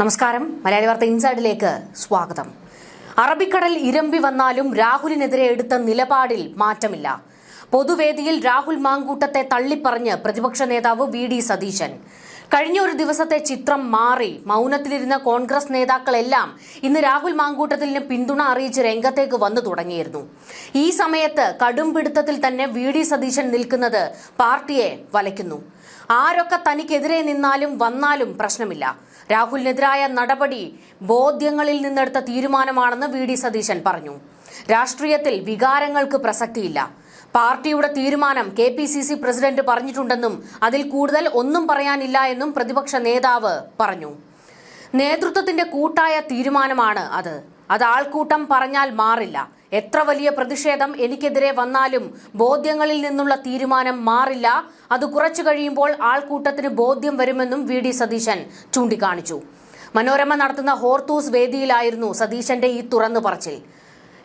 നമസ്കാരം. മലയാളി വാർത്ത ഇൻസൈഡിലേക്ക് സ്വാഗതം. അറബിക്കടൽ ഇരമ്പി വന്നാലും രാഹുലിനെതിരെ എടുത്ത നിലപാടിൽ മാറ്റമില്ല. പൊതുവേദിയിൽ രാഹുൽ മാങ്കൂട്ടത്തെ തള്ളിപ്പറഞ്ഞ് പ്രതിപക്ഷ നേതാവ് വി ഡി സതീശൻ. കഴിഞ്ഞ ഒരു ദിവസത്തെ ചിത്രം മാറി. മൗനത്തിലിരുന്ന കോൺഗ്രസ് നേതാക്കളെല്ലാം ഇന്ന് രാഹുൽ മാങ്കൂട്ടത്തിന് പിന്തുണ അറിയിച്ച് രംഗത്തേക്ക് വന്നു തുടങ്ങിയിരുന്നു. ഈ സമയത്ത് കടും പിടുത്തത്തിൽ തന്നെ വി ഡി സതീശൻ നിൽക്കുന്നത് പാർട്ടിയെ വലയ്ക്കുന്നു. ആരൊക്കെ തനിക്കെതിരെ നിന്നാലും വന്നാലും പ്രശ്നമില്ല. രാഹുലിനെതിരായ നടപടി ബോധ്യങ്ങളിൽ നിന്നെടുത്ത തീരുമാനമാണെന്ന് വി ഡി സതീശൻ പറഞ്ഞു. രാഷ്ട്രീയത്തിൽ വികാരങ്ങൾക്ക് പ്രസക്തിയില്ല. പാർട്ടിയുടെ തീരുമാനം K P C C president പറഞ്ഞിട്ടുണ്ടെന്നും അതിൽ കൂടുതൽ ഒന്നും പറയാനില്ല എന്നും പ്രതിപക്ഷ നേതാവ് പറഞ്ഞു. നേതൃത്വത്തിന്റെ കൂട്ടായ തീരുമാനമാണ് അത്. അത് ആൾക്കൂട്ടം പറഞ്ഞാൽ മാറില്ല. എത്ര വലിയ പ്രതിഷേധം എനിക്കെതിരെ വന്നാലും ബോധ്യങ്ങളിൽ നിന്നുള്ള തീരുമാനം മാറില്ല. അത് കുറച്ചു കഴിയുമ്പോൾ ആൾക്കൂട്ടത്തിന് ബോധ്യം വരുമെന്നും വി ഡി സതീശൻ ചൂണ്ടിക്കാണിച്ചു. മനോരമ നടത്തുന്ന ഹോർത്തൂസ് വേദിയിലായിരുന്നു സതീശന്റെ ഈ തുറന്നു പറച്ചിൽ.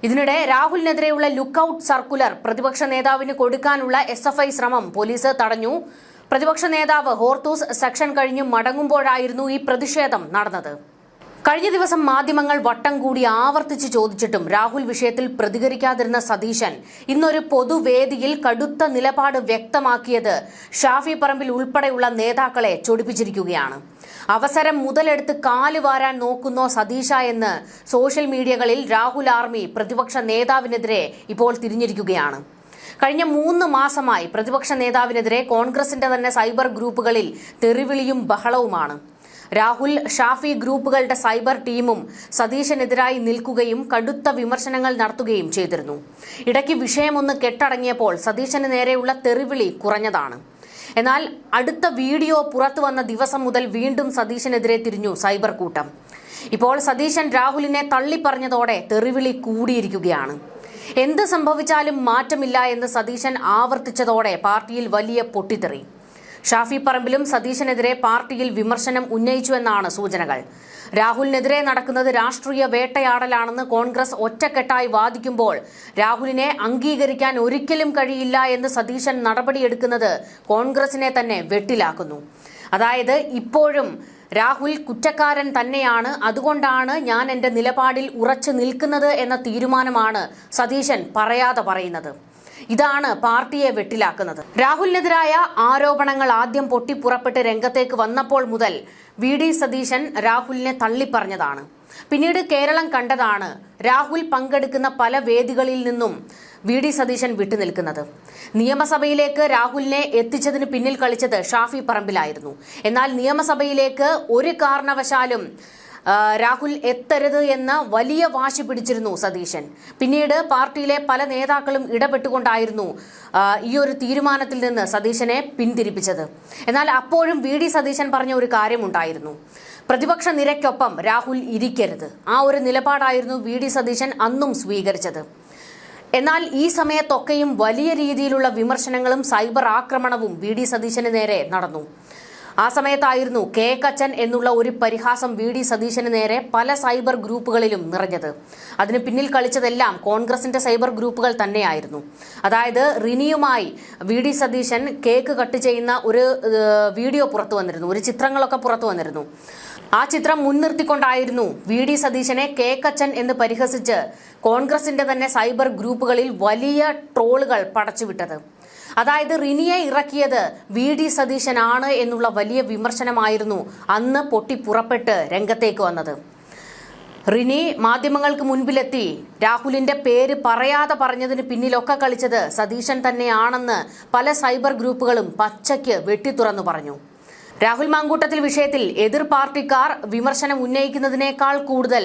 ഇതിനിടെ രാഹുലിനെതിരെയുള്ള ലുക്കൌട്ട് സർക്കുലർ പ്രതിപക്ഷ നേതാവിന് കൊടുക്കാനുള്ള എസ് എഫ് ഐ ശ്രമം പോലീസ് തടഞ്ഞു. പ്രതിപക്ഷ നേതാവ് ഹോർത്തൂസ് സെക്ഷൻ കഴിഞ്ഞ് മടങ്ങുമ്പോഴായിരുന്നു ഈ പ്രതിഷേധം നടന്നത്. കഴിഞ്ഞ ദിവസം മാധ്യമങ്ങൾ വട്ടം കൂടി ആവർത്തിച്ച് ചോദിച്ചിട്ടും രാഹുൽ വിഷയത്തിൽ പ്രതികരിക്കാതിരുന്ന സതീശൻ ഇന്നൊരു പൊതുവേദിയിൽ കടുത്ത നിലപാട് വ്യക്തമാക്കിയത് ഷാഫി പറമ്പിൽ ഉൾപ്പെടെയുള്ള നേതാക്കളെ ചൊടിപ്പിച്ചിരിക്കുകയാണ്. അവസരം മുതലെടുത്ത് കാലുവാരാൻ നോക്കുന്നോ സതീശ എന്ന് സോഷ്യൽ മീഡിയകളിൽ രാഹുൽ ആർമി പ്രതിപക്ഷ നേതാവിനെതിരെ ഇപ്പോൾ തിരിഞ്ഞിരിക്കുകയാണ്. കഴിഞ്ഞ മൂന്ന് മാസമായി പ്രതിപക്ഷ നേതാവിനെതിരെ കോൺഗ്രസിന്റെ തന്നെ സൈബർ ഗ്രൂപ്പുകളിൽ തെറിവിളിയും ബഹളവുമാണ്. രാഹുൽ ഷാഫി ഗ്രൂപ്പുകളുടെ സൈബർ ടീമും സതീശനെതിരായി നിൽക്കുകയും കടുത്ത വിമർശനങ്ങൾ നടത്തുകയും ചെയ്തിരുന്നു. ഇടയ്ക്ക് വിഷയമൊന്ന് കെട്ടടങ്ങിയപ്പോൾ സതീശന് നേരെയുള്ള തെറിവിളി കുറഞ്ഞതാണ്. എന്നാൽ അടുത്ത വീഡിയോ പുറത്തു വന്ന ദിവസം മുതൽ വീണ്ടും സതീശനെതിരെ തിരിഞ്ഞു സൈബർ കൂട്ടം. ഇപ്പോൾ സതീശൻ രാഹുലിനെ തള്ളിപ്പറഞ്ഞതോടെ തെറിവിളി കൂടിയിരിക്കുകയാണ്. എന്ത് സംഭവിച്ചാലും മാറ്റമില്ല എന്ന് സതീശൻ ആവർത്തിച്ചതോടെ പാർട്ടിയിൽ വലിയ പൊട്ടിത്തെറി. ഷാഫി പറമ്പിലും സതീശനെതിരെ പാർട്ടിയിൽ വിമർശനം ഉന്നയിച്ചുവെന്നാണ് സൂചനകൾ. രാഹുലിനെതിരെ നടക്കുന്നത് രാഷ്ട്രീയ വേട്ടയാടലാണെന്ന് കോൺഗ്രസ് ഒറ്റക്കെട്ടായി വാദിക്കുമ്പോൾ രാഹുലിനെ അംഗീകരിക്കാൻ ഒരിക്കലും കഴിയില്ല എന്ന് സതീശൻ നടപടിയെടുക്കുന്നത് കോൺഗ്രസിനെ തന്നെ വെട്ടിലാക്കുന്നു. അതായത് ഇപ്പോഴും രാഹുൽ കുറ്റക്കാരൻ തന്നെയാണ്. അതുകൊണ്ടാണ് ഞാൻ എന്റെ നിലപാടിൽ ഉറച്ചു നിൽക്കുന്നത് എന്ന തീരുമാനമാണ് സതീശൻ പറയാതെ പറയുന്നത്. ഇതാണ് പാർട്ടിയെ വെട്ടിലാക്കുന്നത്. രാഹുലിനെതിരായ ആരോപണങ്ങൾ ആദ്യം പൊട്ടിപ്പുറപ്പെട്ട് രംഗത്തേക്ക് വന്നപ്പോൾ മുതൽ വി ഡി സതീശൻ രാഹുലിനെ തള്ളിപ്പറഞ്ഞതാണ്. പിന്നീട് കേരളം കണ്ടതാണ് രാഹുൽ പങ്കെടുക്കുന്ന പല വേദികളിൽ നിന്നും വി ഡി സതീശൻ വിട്ടുനിൽക്കുന്നത്. നിയമസഭയിലേക്ക് രാഹുലിനെ എത്തിച്ചതിന് പിന്നിൽ കളിച്ചത് ഷാഫി പറമ്പിലായിരുന്നു. എന്നാൽ നിയമസഭയിലേക്ക് ഒരു കാരണവശാലും രാഹുൽ എത്തരുത് എന്ന വലിയ വാശി പിടിച്ചിരുന്നു സതീശൻ. പിന്നീട് പാർട്ടിയിലെ പല നേതാക്കളും ഇടപെട്ടുകൊണ്ടായിരുന്നു ഈ ഒരു തീരുമാനത്തിൽ നിന്ന് സതീശനെ പിന്തിരിപ്പിച്ചത്. എന്നാൽ അപ്പോഴും വി ഡി സതീശൻ പറഞ്ഞ ഒരു കാര്യമുണ്ടായിരുന്നു. പ്രതിപക്ഷ നിരക്കൊപ്പം രാഹുൽ ഇരിക്കരുത്. ആ ഒരു നിലപാടായിരുന്നു വി ഡി സതീശൻ അന്നും സ്വീകരിച്ചത്. എന്നാൽ ഈ സമയത്തൊക്കെയും വലിയ രീതിയിലുള്ള വിമർശനങ്ങളും സൈബർ ആക്രമണവും വി ഡി സതീശന് നേരെ നടന്നു. ആ സമയത്തായിരുന്നു കെ കച്ചൻ എന്നുള്ള ഒരു പരിഹാസം വി ഡി സതീശന് നേരെ പല സൈബർ ഗ്രൂപ്പുകളിലും നിറഞ്ഞത്. അതിന് പിന്നിൽ കളിച്ചതെല്ലാം കോൺഗ്രസിന്റെ സൈബർ ഗ്രൂപ്പുകൾ തന്നെയായിരുന്നു. അതായത് റിനിയുമായി V D Satheesan cake cut ചെയ്യുന്ന ഒരു വീഡിയോ പുറത്തു വന്നിരുന്നു. ഒരു ചിത്രങ്ങളൊക്കെ പുറത്തു വന്നിരുന്നു. ആ ചിത്രം മുൻനിർത്തിക്കൊണ്ടായിരുന്നു വി ഡി സതീശനെ കെ കച്ചൻ എന്ന് പരിഹസിച്ച് കോൺഗ്രസിന്റെ തന്നെ സൈബർ ഗ്രൂപ്പുകളിൽ വലിയ ട്രോളുകൾ പടച്ചുവിട്ടത്. അതായത് റിനിയെ ഇറക്കിയത് വി ഡി സതീശനാണ് എന്നുള്ള വലിയ വിമർശനമായിരുന്നു അന്ന് പൊട്ടിപ്പുറപ്പെട്ട് രംഗത്തേക്ക് വന്നത്. റിനി മാധ്യമങ്ങൾക്ക് മുൻപിലെത്തി. രാഹുലിന്റെ പേര് പറയാതെ പറഞ്ഞതിന് പിന്നിലൊക്കെ കളിച്ചത് സതീശൻ തന്നെയാണെന്ന് പല സൈബർ ഗ്രൂപ്പുകളും പച്ചയ്ക്ക് വെട്ടിത്തുറന്നു പറഞ്ഞു. രാഹുൽ മാങ്കൂട്ടത്തിൽ വിഷയത്തിൽ എതിർ പാർട്ടിക്കാർ വിമർശനം ഉന്നയിക്കുന്നതിനേക്കാൾ കൂടുതൽ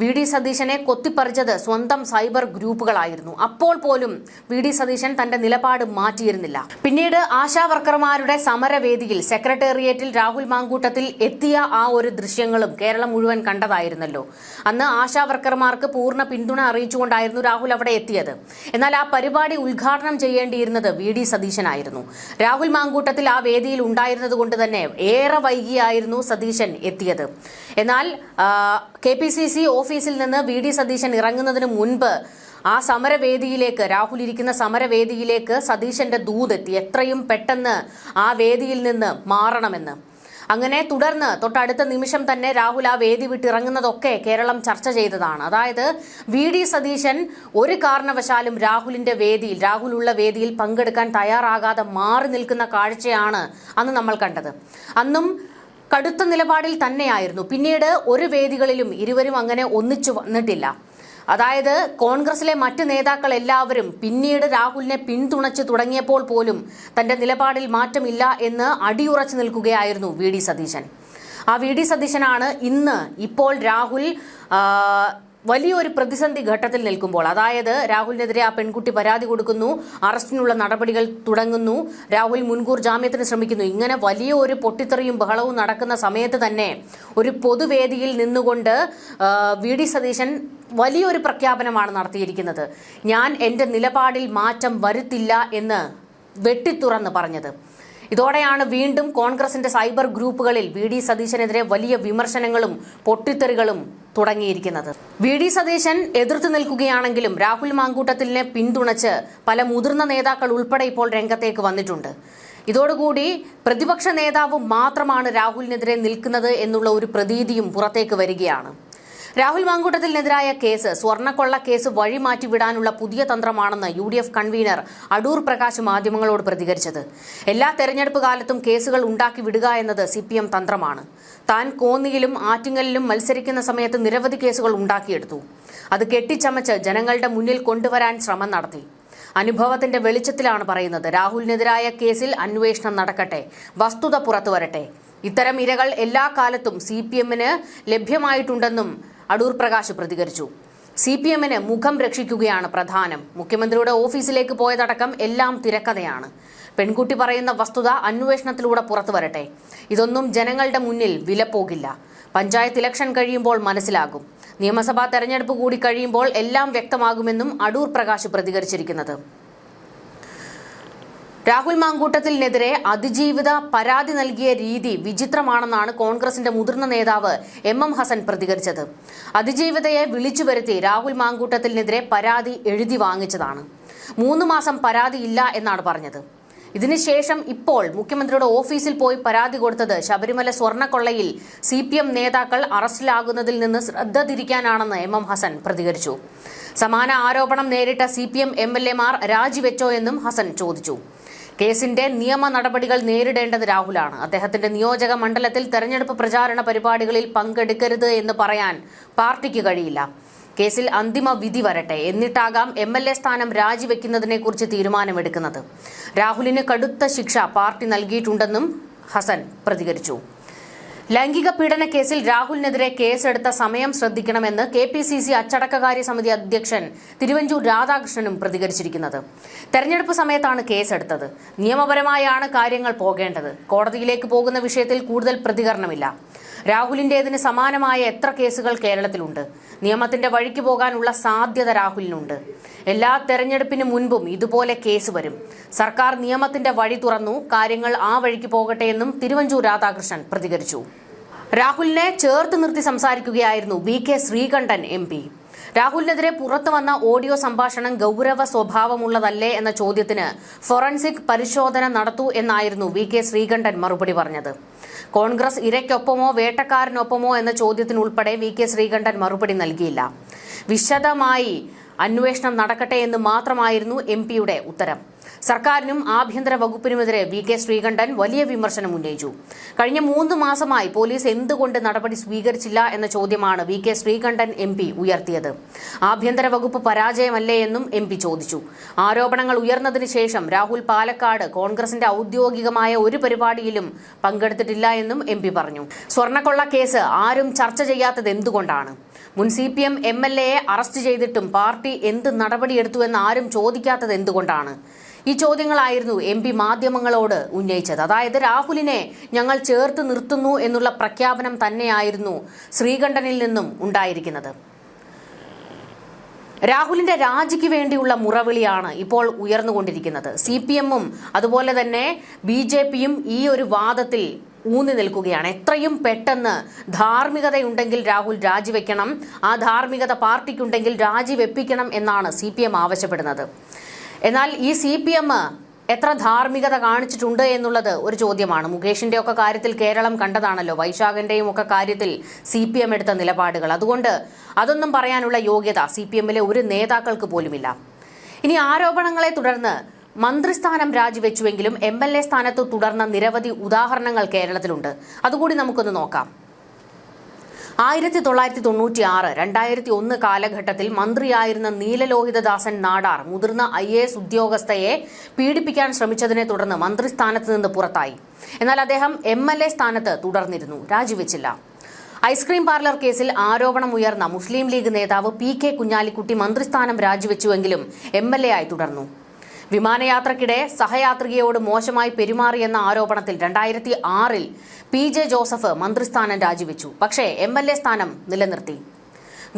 വി ഡി സതീശനെ കൊത്തിപ്പറിച്ചത് സ്വന്തം സൈബർ ഗ്രൂപ്പുകളായിരുന്നു. അപ്പോൾ പോലും വി ഡി സതീശൻ തന്റെ നിലപാട് മാറ്റിയിരുന്നില്ല. പിന്നീട് ആശാവർക്കർമാരുടെ സമരവേദിയിൽ സെക്രട്ടേറിയറ്റിൽ രാഹുൽ മാങ്കൂട്ടത്തിൽ എത്തിയ ആ ഒരു ദൃശ്യങ്ങളും കേരളം മുഴുവൻ കണ്ടതായിരുന്നല്ലോ. അന്ന് ആശാവർക്കർമാർക്ക് പൂർണ പിന്തുണ അറിയിച്ചുകൊണ്ടായിരുന്നു രാഹുൽ അവിടെ എത്തിയത്. എന്നാൽ ആ പരിപാടി ഉദ്ഘാടനം ചെയ്യേണ്ടിയിരുന്നത് വി ഡി സതീശനായിരുന്നു. രാഹുൽ മാങ്കൂട്ടത്തിൽ ആ വേദിയിൽ ഉണ്ടായിരുന്നത് കൊണ്ട് തന്നെ ഏറെ വൈകിയായിരുന്നു സതീശൻ എത്തിയത്. എന്നാൽ കെ പി സി സി ഓഫീസിൽ നിന്ന് വി ഡി സതീശൻ ഇറങ്ങുന്നതിന് മുൻപ് ആ സമരവേദിയിലേക്ക് രാഹുൽ ഇരിക്കുന്ന സമരവേദിയിലേക്ക് സതീശന്റെ ദൂതെത്തി എത്രയും പെട്ടെന്ന് ആ വേദിയിൽ നിന്ന് മാറണമെന്ന്. അങ്ങനെ തുടർന്ന് തൊട്ടടുത്ത നിമിഷം തന്നെ രാഹുൽ ആ വേദി വിട്ടിറങ്ങുന്നതൊക്കെ കേരളം ചർച്ച ചെയ്തതാണ്. അതായത് വി ഡി സതീശൻ ഒരു കാരണവശാലും രാഹുലിന്റെ വേദിയിൽ രാഹുൽ ഉള്ള വേദിയിൽ പങ്കെടുക്കാൻ തയ്യാറാകാതെ മാറി നിൽക്കുന്ന കാഴ്ചയാണ് അന്ന് നമ്മൾ കണ്ടത്. അന്നും കടുത്ത നിലപാടിൽ തന്നെയായിരുന്നു. പിന്നീട് ഒരു വേദികളിലും ഇരുവരും അങ്ങനെ ഒന്നിച്ചു വന്നിട്ടില്ല. അതായത് കോൺഗ്രസിലെ മറ്റ് നേതാക്കൾ എല്ലാവരും പിന്നീട് രാഹുലിനെ പിന്തുണച്ച് തുടങ്ങിയപ്പോൾ പോലും തന്റെ നിലപാടിൽ മാറ്റമില്ല എന്ന് അടിയുറച്ചു നിൽക്കുകയായിരുന്നു വി ഡി സതീശൻ. ആ വി ഡി സതീശനാണ് ഇന്ന് ഇപ്പോൾ രാഹുൽ വലിയൊരു പ്രതിസന്ധി ഘട്ടത്തിൽ നിൽക്കുമ്പോൾ അതായത് രാഹുലിനെതിരെ ആ പെൺകുട്ടി പരാതി കൊടുക്കുന്നു അറസ്റ്റിനുള്ള നടപടികൾ തുടങ്ങുന്നു രാഹുൽ മുൻകൂർ ജാമ്യത്തിന് ശ്രമിക്കുന്നു. ഇങ്ങനെ വലിയ ഒരു പൊട്ടിത്തെറിയും ബഹളവും നടക്കുന്ന സമയത്ത് തന്നെ ഒരു പൊതുവേദിയിൽ നിന്നുകൊണ്ട് വി ഡി സതീശൻ വലിയൊരു പ്രഖ്യാപനമാണ് നടത്തിയിരിക്കുന്നത്. ഞാൻ എന്റെ നിലപാടിൽ മാറ്റം വരുത്തില്ല എന്ന് വെട്ടിത്തുറന്ന് പറഞ്ഞത്. ഇതോടെയാണ് വീണ്ടും കോൺഗ്രസിന്റെ സൈബർ ഗ്രൂപ്പുകളിൽ വി ഡി സതീശനെതിരെ വലിയ വിമർശനങ്ങളും പൊട്ടിത്തെറികളും തുടങ്ങിയിരിക്കുന്നത്. വി ഡി സതീശൻ എതിർത്ത് നിൽക്കുകയാണെങ്കിലും രാഹുൽ മാങ്കൂട്ടത്തിലിനെ പിന്തുണച്ച് പല മുതിർന്ന നേതാക്കൾ ഉൾപ്പെടെ ഇപ്പോൾ രംഗത്തേക്ക് വന്നിട്ടുണ്ട്. ഇതോടുകൂടി പ്രതിപക്ഷ നേതാവ് മാത്രമാണ് രാഹുലിനെതിരെ നിൽക്കുന്നത് എന്നുള്ള ഒരു പ്രതീതിയും പുറത്തേക്ക് വരികയാണ്. രാഹുൽ മാങ്കൂട്ടത്തിനെതിരായ കേസ് സ്വർണക്കൊള്ള കേസ് വഴിമാറ്റിവിടാനുള്ള പുതിയ തന്ത്രമാണെന്ന് U D F convener Adoor Prakash മാധ്യമങ്ങളോട് പ്രതികരിച്ചത്. എല്ലാ തെരഞ്ഞെടുപ്പ് കാലത്തും കേസുകൾ ഉണ്ടാക്കി വിടുക എന്നത് സി പി എം തന്ത്രമാണ്. താൻ കോന്നിയിലും ആറ്റിങ്ങലിലും മത്സരിക്കുന്ന സമയത്ത് നിരവധി കേസുകൾ ഉണ്ടാക്കിയെടുത്തു. അത് കെട്ടിച്ചമച്ച് ജനങ്ങളുടെ മുന്നിൽ കൊണ്ടുവരാൻ ശ്രമം നടത്തി. അനുഭവത്തിന്റെ വെളിച്ചത്തിലാണ് പറയുന്നത്. രാഹുലിനെതിരായ കേസിൽ അന്വേഷണം നടക്കട്ടെ വസ്തുത പുറത്തുവരട്ടെ. ഇത്തരം ഇരകൾ എല്ലാ കാലത്തും സി പി എമ്മിന് ലഭ്യമായിട്ടുണ്ടെന്നും അടൂർ പ്രകാശ് പ്രതികരിച്ചു. സി പി എമ്മിന് മുഖം രക്ഷിക്കുകയാണ് പ്രധാനം. മുഖ്യമന്ത്രിയുടെ ഓഫീസിലേക്ക് പോയതടക്കം എല്ലാം തിരക്കഥയാണ്. പെൺകുട്ടി പറയുന്ന വസ്തുത അന്വേഷണത്തിലൂടെ പുറത്തു വരട്ടെ. ഇതൊന്നും ജനങ്ങളുടെ മുന്നിൽ വിലപ്പോകില്ല. പഞ്ചായത്ത് ഇലക്ഷൻ കഴിയുമ്പോൾ മനസ്സിലാകും. നിയമസഭാ തെരഞ്ഞെടുപ്പ് കൂടി കഴിയുമ്പോൾ എല്ലാം വ്യക്തമാകുമെന്നും അടൂർ പ്രകാശ് പ്രതികരിച്ചിരിക്കുന്നത്. രാഹുൽ മാങ്കൂട്ടത്തിനെതിരെ അതിജീവിത പരാതി നൽകിയ രീതി വിചിത്രമാണെന്നാണ് കോൺഗ്രസിന്റെ മുതിർന്ന നേതാവ് എം എം ഹസൻ പ്രതികരിച്ചത്. അതിജീവിതയെ വിളിച്ചു വരുത്തി രാഹുൽ മാങ്കൂട്ടത്തിനെതിരെ പരാതി എഴുതി വാങ്ങിച്ചതാണ്. മൂന്ന് മാസം പരാതിയില്ല എന്നാണ് പറഞ്ഞത്. ഇതിനുശേഷം ഇപ്പോൾ മുഖ്യമന്ത്രിയുടെ ഓഫീസിൽ പോയി പരാതി കൊടുത്തത് ശബരിമല സ്വർണക്കൊള്ളയിൽ സി പി എം നേതാക്കൾ അറസ്റ്റിലാകുന്നതിൽ നിന്ന് ശ്രദ്ധ തിരിക്കാനാണെന്ന് എം എം ഹസൻ പ്രതികരിച്ചു. സമാന ആരോപണം നേരിട്ട C P M M L എമാർ രാജിവെച്ചോ എന്നും ഹസൻ ചോദിച്ചു. കേസിന്റെ നിയമ നടപടികൾ നേരിടേണ്ടത് രാഹുലാണ്. അദ്ദേഹത്തിന്റെ നിയോജക മണ്ഡലത്തിൽ തെരഞ്ഞെടുപ്പ് പ്രചാരണ പരിപാടികളിൽ പങ്കെടുക്കരുത് എന്ന് പറയാൻ പാർട്ടിക്ക് കഴിയില്ല. കേസിൽ അന്തിമ വിധി വരട്ടെ. എന്നിട്ടാകാം എം എൽ എ സ്ഥാനം രാജിവെക്കുന്നതിനെ കുറിച്ച് തീരുമാനമെടുക്കുന്നത്. രാഹുലിന് കടുത്ത ശിക്ഷ പാർട്ടി നൽകിയിട്ടുണ്ടെന്നും ഹസൻ പ്രതികരിച്ചു. ലൈംഗിക പീഡന കേസിൽ രാഹുലിനെതിരെ കേസെടുത്ത സമയം ശ്രദ്ധിക്കണമെന്ന് കെ പി സി സി അച്ചടക്കകാര്യ സമിതി അധ്യക്ഷൻ തിരുവഞ്ചൂർ രാധാകൃഷ്ണനും പ്രതികരിച്ചിരിക്കുന്നത്. തെരഞ്ഞെടുപ്പ് സമയത്താണ് കേസെടുത്തത്. നിയമപരമായാണ് കാര്യങ്ങൾ പോകേണ്ടത്. കോടതിയിലേക്ക് പോകുന്ന വിഷയത്തിൽ കൂടുതൽ പ്രതികരണമില്ല. രാഹുലിന്റേതിന് സമാനമായ എത്ര കേസുകൾ കേരളത്തിലുണ്ട്? നിയമത്തിന്റെ വഴിക്ക് പോകാനുള്ള സാധ്യത രാഹുലിനുണ്ട്. എല്ലാ തെരഞ്ഞെടുപ്പിന് മുൻപും ഇതുപോലെ കേസ് വരും. സർക്കാർ നിയമത്തിന്റെ വഴി തുറന്നു. കാര്യങ്ങൾ ആ വഴിക്ക് പോകട്ടെ എന്നും തിരുവഞ്ചൂർ രാധാകൃഷ്ണൻ പ്രതികരിച്ചു. രാഹുലിനെ ചേർത്ത് നിർത്തി സംസാരിക്കുകയായിരുന്നു വി കെ ശ്രീകണ്ഠൻ എം രാഹുലിനെതിരെ പുറത്തു വന്ന ഓഡിയോ സംഭാഷണം ഗൌരവ സ്വഭാവമുള്ളതല്ലേ എന്ന ചോദ്യത്തിന് ഫോറൻസിക് പരിശോധന നടത്തൂ എന്നായിരുന്നു വി കെ ശ്രീകണ്ഠൻ മറുപടി പറഞ്ഞത്. കോൺഗ്രസ് ഇരയ്ക്കൊപ്പമോ വേട്ടക്കാരനൊപ്പമോ എന്ന ചോദ്യത്തിനുൾപ്പെടെ വി കെ ശ്രീകണ്ഠൻ മറുപടി നൽകിയില്ല. വിശദമായി അന്വേഷണം നടക്കട്ടെ എന്ന് മാത്രമായിരുന്നു എം പിയുടെ ഉത്തരം. സർക്കാരിനും ആഭ്യന്തര വകുപ്പിനുമെതിരെ വി കെ ശ്രീകണ്ഠൻ വലിയ വിമർശനം ഉന്നയിച്ചു. കഴിഞ്ഞ മൂന്ന് മാസമായി പോലീസ് എന്തുകൊണ്ട് നടപടി സ്വീകരിച്ചില്ല എന്ന ചോദ്യമാണ് V K Sreekandan M P ഉയർത്തിയത്. ആഭ്യന്തര വകുപ്പ് പരാജയമല്ലേ എന്നും എം പി ചോദിച്ചു. ആരോപണങ്ങൾ ഉയർന്നതിന് ശേഷം രാഹുൽ പാലക്കാട് കോൺഗ്രസിന്റെ ഔദ്യോഗികമായ ഒരു പരിപാടിയിലും പങ്കെടുത്തിട്ടില്ല എന്നും എം പറഞ്ഞു. സ്വർണക്കൊള്ള കേസ് ആരും ചർച്ച ചെയ്യാത്തത് എന്തുകൊണ്ടാണ് മുൻ C P M M L എയെ arrest ചെയ്തിട്ടും പാർട്ടി എന്ത് നടപടിയെടുത്തുവെന്ന് ആരും ചോദിക്കാത്തത് എന്തുകൊണ്ടാണ്? ഈ ചോദ്യങ്ങളായിരുന്നു എം പി മാധ്യമങ്ങളോട് ഉന്നയിച്ചത്. അതായത് രാഹുലിനെ ഞങ്ങൾ ചേർത്ത് നിർത്തുന്നു എന്നുള്ള പ്രഖ്യാപനം തന്നെയായിരുന്നു ശ്രീകണ്ഠനിൽ നിന്നും ഉണ്ടായിരിക്കുന്നത്. രാഹുലിന്റെ രാജിക്ക് വേണ്ടിയുള്ള മുറവിളിയാണ് ഇപ്പോൾ ഉയർന്നുകൊണ്ടിരിക്കുന്നത്. സി പി എമ്മും അതുപോലെ തന്നെ ബി ജെ പിയും ഈ ഒരു വാദത്തിൽ ഊന്നി നിൽക്കുകയാണ്. എത്രയും പെട്ടെന്ന് ധാർമ്മികതയുണ്ടെങ്കിൽ രാഹുൽ രാജിവെക്കണം. ആ ധാർമ്മികത പാർട്ടിക്കുണ്ടെങ്കിൽ രാജിവെപ്പിക്കണം എന്നാണ് സി ആവശ്യപ്പെടുന്നത്. എന്നാൽ ഈ സി എത്ര ധാർമ്മികത കാണിച്ചിട്ടുണ്ട് എന്നുള്ളത് ഒരു ചോദ്യമാണ്. മുകേഷിന്റെ ഒക്കെ കാര്യത്തിൽ കേരളം കണ്ടതാണല്ലോ. വൈശാഖന്റെയും ഒക്കെ കാര്യത്തിൽ സി പി എം എടുത്ത നിലപാടുകൾ. അതുകൊണ്ട് അതൊന്നും പറയാനുള്ള യോഗ്യത സി പി എമ്മിലെ ഒരു നേതാക്കൾക്ക് പോലുമില്ല. ഇനി ആരോപണങ്ങളെ തുടർന്ന് മന്ത്രിസ്ഥാനം രാജിവെച്ചുവെങ്കിലും എം എൽ എ സ്ഥാനത്ത് തുടർന്ന നിരവധി ഉദാഹരണങ്ങൾ കേരളത്തിലുണ്ട്. അതുകൂടി നമുക്കൊന്ന് നോക്കാം. ആയിരത്തി തൊള്ളായിരത്തി തൊണ്ണൂറ്റി ആറ് രണ്ടായിരത്തി ഒന്ന് കാലഘട്ടത്തിൽ മന്ത്രിയായിരുന്ന നീലലോഹിതദാസൻ നാടാർ മുതിർന്ന ഐ എ എസ് ഉദ്യോഗസ്ഥയെ പീഡിപ്പിക്കാൻ ശ്രമിച്ചതിനെ തുടർന്ന് മന്ത്രിസ്ഥാനത്ത് നിന്ന് പുറത്തായി. എന്നാൽ അദ്ദേഹം എം എൽ എ സ്ഥാനത്ത് തുടർന്നിരുന്നു രാജിവെച്ചില്ല. ഐസ്ക്രീം പാർലർ കേസിൽ ആരോപണം ഉയർന്ന മുസ്ലിം ലീഗ് നേതാവ് പി കെ കുഞ്ഞാലിക്കുട്ടി മന്ത്രിസ്ഥാനം രാജിവെച്ചുവെങ്കിലും എം എൽ എ ആയി തുടർന്നു. വിമാനയാത്രക്കിടെ സഹയാത്രികയോട് മോശമായി പെരുമാറിയെന്ന ആരോപണത്തിൽ രണ്ടായിരത്തി ആറിൽ പി ജെ ജോസഫ് മന്ത്രിസ്ഥാനം രാജിവെച്ചു. പക്ഷേ എം എൽ എ സ്ഥാനം നിലനിർത്തി.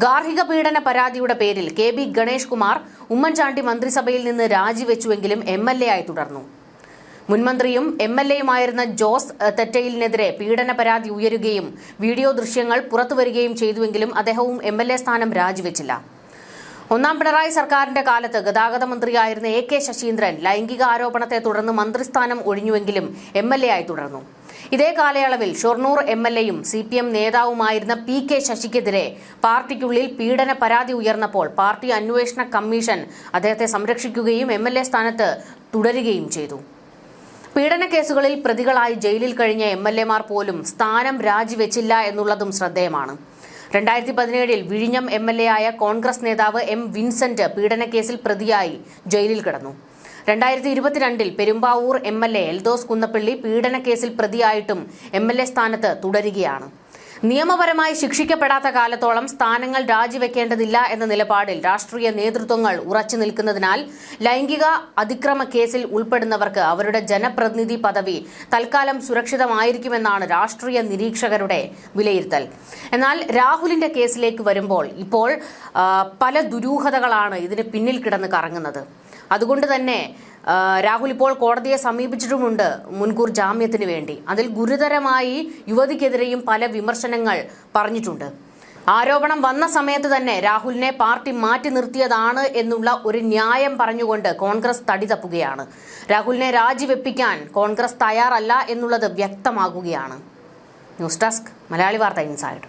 ഗാർഹിക പീഡന പരാതിയുടെ പേരിൽ കെ ബി ഗണേഷ് കുമാർ ഉമ്മൻചാണ്ടി മന്ത്രിസഭയിൽ നിന്ന് രാജിവെച്ചുവെങ്കിലും എം എൽ എ ആയി തുടർന്നു. മുൻമന്ത്രിയും എം എൽ എയുമായിരുന്ന ജോസ് തെറ്റയിലിനെതിരെ പീഡന പരാതി ഉയരുകയും വീഡിയോ ദൃശ്യങ്ങൾ പുറത്തുവരികയും ചെയ്തുവെങ്കിലും അദ്ദേഹവും എം എൽ എ സ്ഥാനം രാജിവെച്ചില്ല. ഒന്നാം പിണറായി സർക്കാരിന്റെ കാലത്ത് ഗതാഗത മന്ത്രിയായിരുന്ന എ കെ ശശീന്ദ്രൻ ലൈംഗിക ആരോപണത്തെ തുടർന്ന് മന്ത്രിസ്ഥാനം ഒഴിഞ്ഞുവെങ്കിലും എം എൽ എ ആയി തുടർന്നു. ഇതേ കാലയളവിൽ ഷൊർണൂർ എം എൽ എയും സി പി എം നേതാവുമായിരുന്ന പി കെ ശശിക്കെതിരെ പാർട്ടിക്കുള്ളിൽ പീഡന പരാതി ഉയർന്നപ്പോൾ പാർട്ടി അന്വേഷണ കമ്മീഷൻ അദ്ദേഹത്തെ സംരക്ഷിക്കുകയും എം എൽ എ സ്ഥാനത്ത് തുടരുകയും ചെയ്തു. പീഡന കേസുകളിൽ പ്രതികളായി ജയിലിൽ കഴിഞ്ഞ എം എൽ എമാർ പോലും സ്ഥാനം രാജിവെച്ചില്ല എന്നുള്ളതും ശ്രദ്ധേയമാണ്. രണ്ടായിരത്തി പതിനേഴിൽ വിഴിഞ്ഞം എം എൽ എ ആയ കോൺഗ്രസ് നേതാവ് എം വിൻസെന്റ് പീഡനക്കേസിൽ പ്രതിയായി ജയിലിൽ കിടന്നു. രണ്ടായിരത്തി ഇരുപത്തിരണ്ടിൽ Perumbavoor M L A Eldhose Kunnappilly പീഡനക്കേസിൽ പ്രതിയായിട്ടും എം എൽ എ സ്ഥാനത്ത് തുടരുകയാണ്. നിയമപരമായി ശിക്ഷിക്കപ്പെടാത്ത കാലത്തോളം സ്ഥാനങ്ങൾ രാജിവെക്കേണ്ടതില്ല എന്ന നിലപാടിൽ രാഷ്ട്രീയ നേതൃത്വങ്ങൾ ഉറച്ചു നിൽക്കുന്നതിനാൽ ലൈംഗിക അതിക്രമ കേസിൽ ഉൾപ്പെടുന്നവർക്ക് അവരുടെ ജനപ്രതിനിധി പദവി തൽക്കാലം സുരക്ഷിതമായിരിക്കുമെന്നാണ് രാഷ്ട്രീയ നിരീക്ഷകരുടെ വിലയിരുത്തൽ. എന്നാൽ രാഹുലിന്റെ കേസിലേക്ക് വരുമ്പോൾ ഇപ്പോൾ പല ദുരൂഹതകളാണ് ഇതിന് പിന്നിൽ കിടന്ന് കറങ്ങുന്നത്. അതുകൊണ്ട് തന്നെ രാഹുൽ ഇപ്പോൾ കോടതിയെ സമീപിച്ചിട്ടുമുണ്ട് മുൻകൂർ ജാമ്യത്തിന് വേണ്ടി. അതിൽ ഗുരുതരമായി യുവതിക്കെതിരെയും പല വിമർശനങ്ങൾ പറഞ്ഞിട്ടുണ്ട്. ആരോപണം വന്ന സമയത്ത് തന്നെ രാഹുലിനെ പാർട്ടി മാറ്റി നിർത്തിയതാണ് എന്നുള്ള ഒരു ന്യായം പറഞ്ഞുകൊണ്ട് കോൺഗ്രസ് തടി തപ്പുകയാണ്. രാഹുലിനെ രാജിവെപ്പിക്കാൻ കോൺഗ്രസ് തയ്യാറല്ല എന്നുള്ളത് വ്യക്തമാകുകയാണ്. ന്യൂസ് ഡെസ്ക് മലയാളി വാർത്ത ഇൻസൈഡ്.